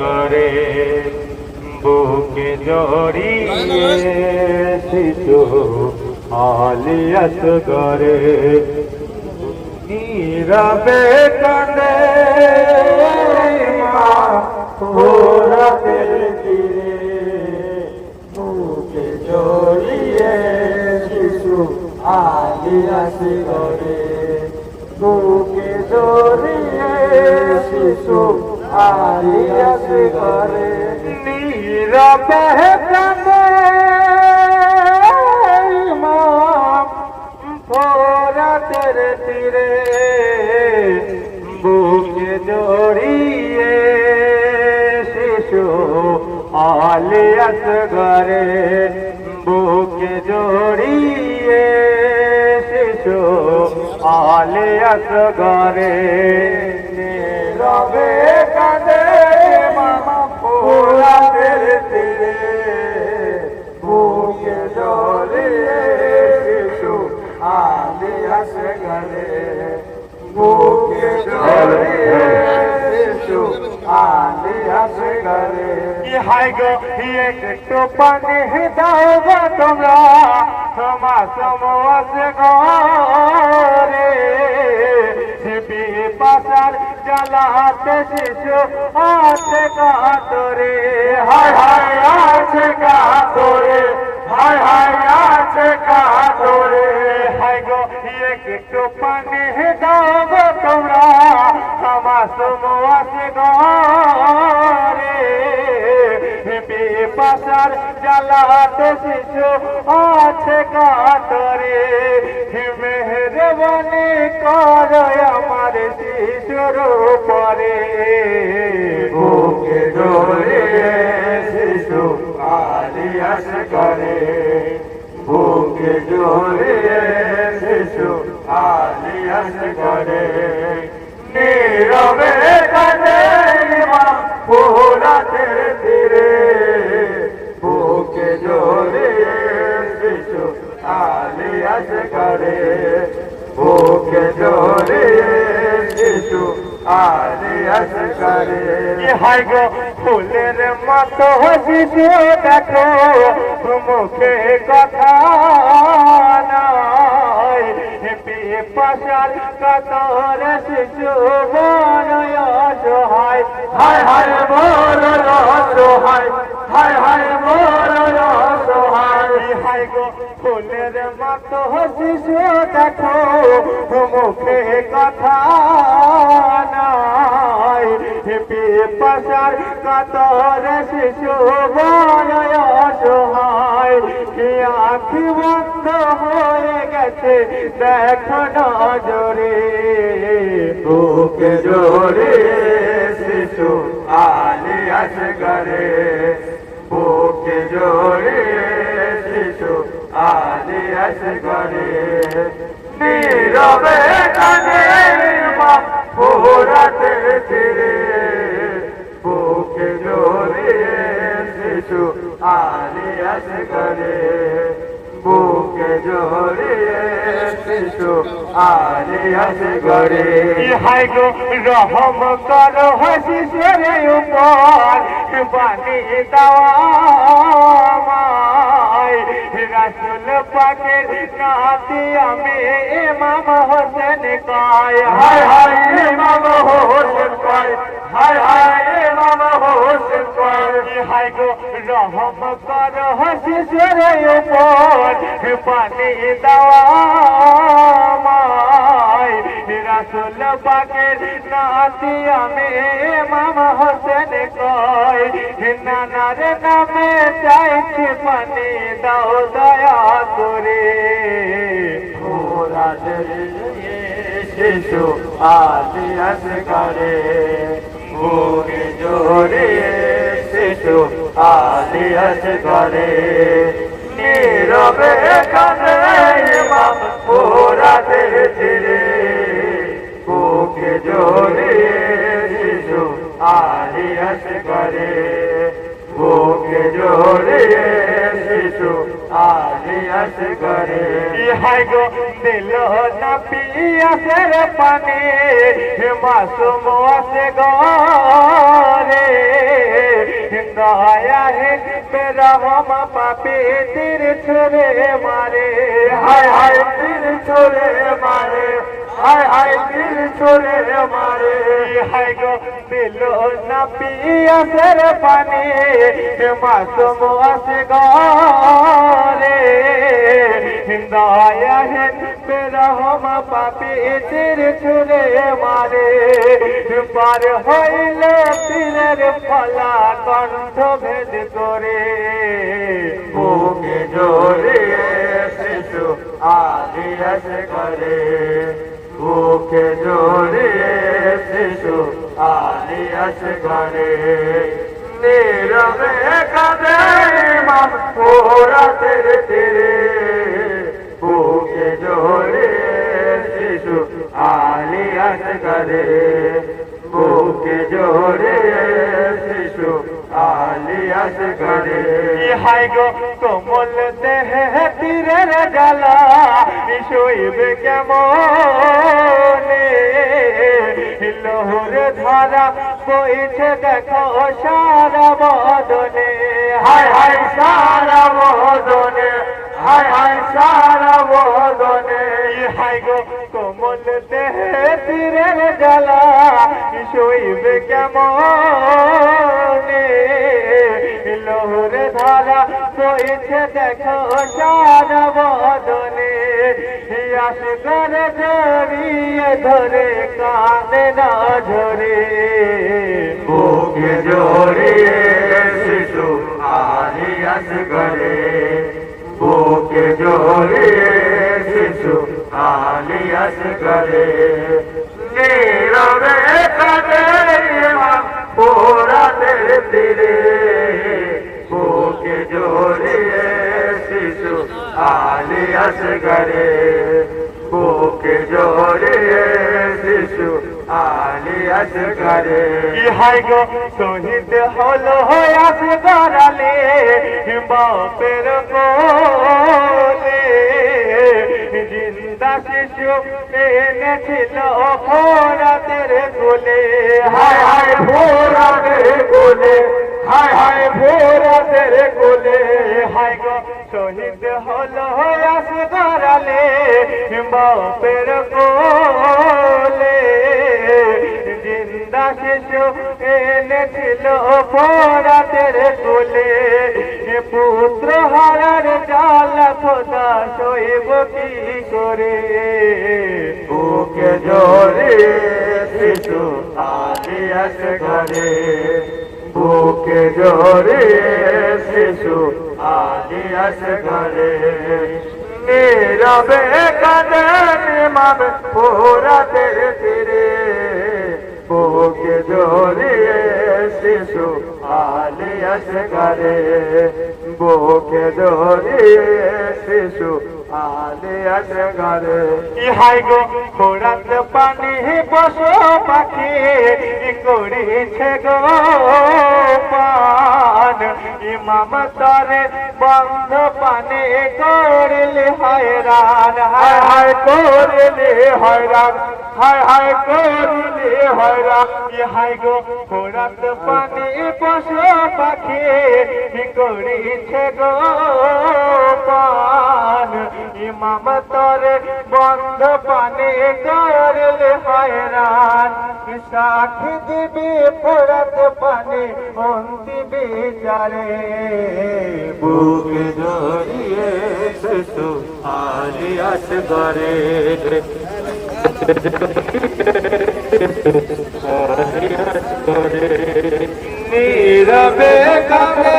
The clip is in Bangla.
করে বুকে জড়িয়ে শিশু আলিয়াস করে। নীরবে কাঁদে মা তীরে বুকে জড়িয়ে শিশু আলিয়াস করে। বুকে জড়িয়ে শিশু আলিয়াস করে নীরবে কাঁদে মা ফোরাতের তীরে বুকে জড়িয়ে শিশু আলিয়াস ঘরে বুকে জড়িয়ে শিশু আলিয়াস ঘরে রবে কাঁদে মামা ফোরাতের তীরে বুকে জড়িয়ে শিশু আলিয়াস ঘরে বুকে জড়িয়ে শিশু আলিয়াস ঘরে হাই গো একটু পানি দাও গো তোমরা তোমা সমস ঘরে পাশার জ্বালাতে শিশু আছে কাতরে হায় হায় আছে কাতরে হায় হায় আছে কাতরে হায় গো একটু পানি দাও গো তোমরা আমার সমসে ঘরে পাশার জ্বালাতে শিশু আছে কাতরে মেহরবানি কর আমার শিশুর পরে বুকে শিশু আলিয়াস করে। বুকে জোরে শিশু আলিয়াস করে। নীরবে কাঁদে পোরাতের তীরে। বুকে শিশু আলিয়াস করে। বুকে জোরে শিশু আলিয়াস করে হাই গো ফুলের মতো শিশু দেখো মুখে কথা নাই। পাশার কাতর শিশু বনয় সহায় হায় হায় মোর সহায় হায় হায় মোর সহায় হায় গো ফুলের মতো শিশু দেখো, মুখে কথা নাই। পাশার কাতর শিশু বনয় সহায় আখি বন্ধ হয়ে গেছে, দেখো নজরে। বুকে জোরে শিশু আলিয়াস করে বুকে জোরে আলিয়াস করে নীরবে কানে মা পোরাতে তীরে বুকে জোরে শিশু আলিয়াস করে বুকে জোরে শিশু আলিয়াস করে হাই গো, রহম কর শিশুরে উপর বানি দাওয়াই রাসুল পাকের নাতি আমি ইমাম হোসেন কয় হায় হায়, ইমাম হোসেন কয় হায় হায়, ইমাম হোসেন কয় হায় গো রহম কর শিশুরে উপর পানি দাওয়াই রাসুল পাকের নাতি আমি ইমাম হোসেন কয় নানার নামে চাইছি পানি দাও শিশু আলিয়াস করে বুকে জোরে শিশু আলিয়াস করে নীরবে কানে মাম ওরাদের ছিড়ে বুকে জোরে শিশু আলিয়াস করে বুকে জোরে শিশু আলিয়াস করে ইহাই গো দিল না পিয়াসের পানি মাসুম আছে গরে দয়া হে বেরহম পাপি তীর ছুড়ে মারে। হায় হায় তীর ছুড়ে মারে হায় হায় তীর ছুড়ে মারে হায় গো দিল না পিয়াসের পানি। মাসুম আছে গরে দয়া হে বেরহম পাপি তীর ছুড়ে মারে পার হইল তীরের ফলা কণ্ঠ ভেদ করে। বুকে জোরে শিশু আদিয়াস করে বুকে জোরে শিশু আদিয়াস করে নীরবে কাঁদে মাম ওরা তেরে। তেরে জোরে শিশু আলিয়াস করে বুকে জোরে আলিয়াস করে হাই গো কোমল দেহে তীরের জ্বালা শৈবে কেমন? লোহরে ধারা বইছে দেখো সারা বদনে হায় হায় সারা বদনে হায় হায় সারা বদনে হায় গো কোমল দেহে তীরের জ্বালা শৈবে কেমন? লোহরে ধারা বইছে দেখো সারা বদনে। আসগর জড়িয়ে ধরে কাঁদে না ঝরে। বুকে জড়িয়ে শিশু আলিয়াস করে বুকে জড়িয়ে শিশু আলিয়াস করে নীরবে আলিয়াস করে বুকে জড়িয়ে শিশু আলিয়াস করে হাই গো? শহীদ হলো হয়াস গরালে বাপের কোলে জিন্দা শিশু এনেছিল ভোরাতের কোলে। হায় হায় ভোরাতের কোলে হায় হায় ভোরাতের কোলে। হায় গো? শহীদ হলো বাপের কোলে জিন্দা শিশু এনেছিল ভোরাতের কোলে। পুত্র হারার জাল খোদা শৈব কি করে? বুকে জোরে শিশু আলিয়াস করে বুকে জোরে শিশু আলিয়াস করে নীরবে কাদের মাবে পোহরাতে তিরে। বুকে জড়িয়ে শিশু আলিয়াস করে বুকে জড়িয়ে শিশু ইহাই গো খোরাত পানি পশু পাখি করিছে গো পান। ইমাম তরে বন্ধ পানি করলে হয়রান, হায় হায় করলে হয়রান, হায় হায় করলে হয়রান। ইহাই গো খোরাত পানি পশু পাখি করিছে গো তরে বন্ধ পানে করলে হয়রান। সাক্ষী দিবি ফোরাত পানে অন্তি বিচারে। বুক ধরিয়ে শিশু আলি আস করে নীরবে কামে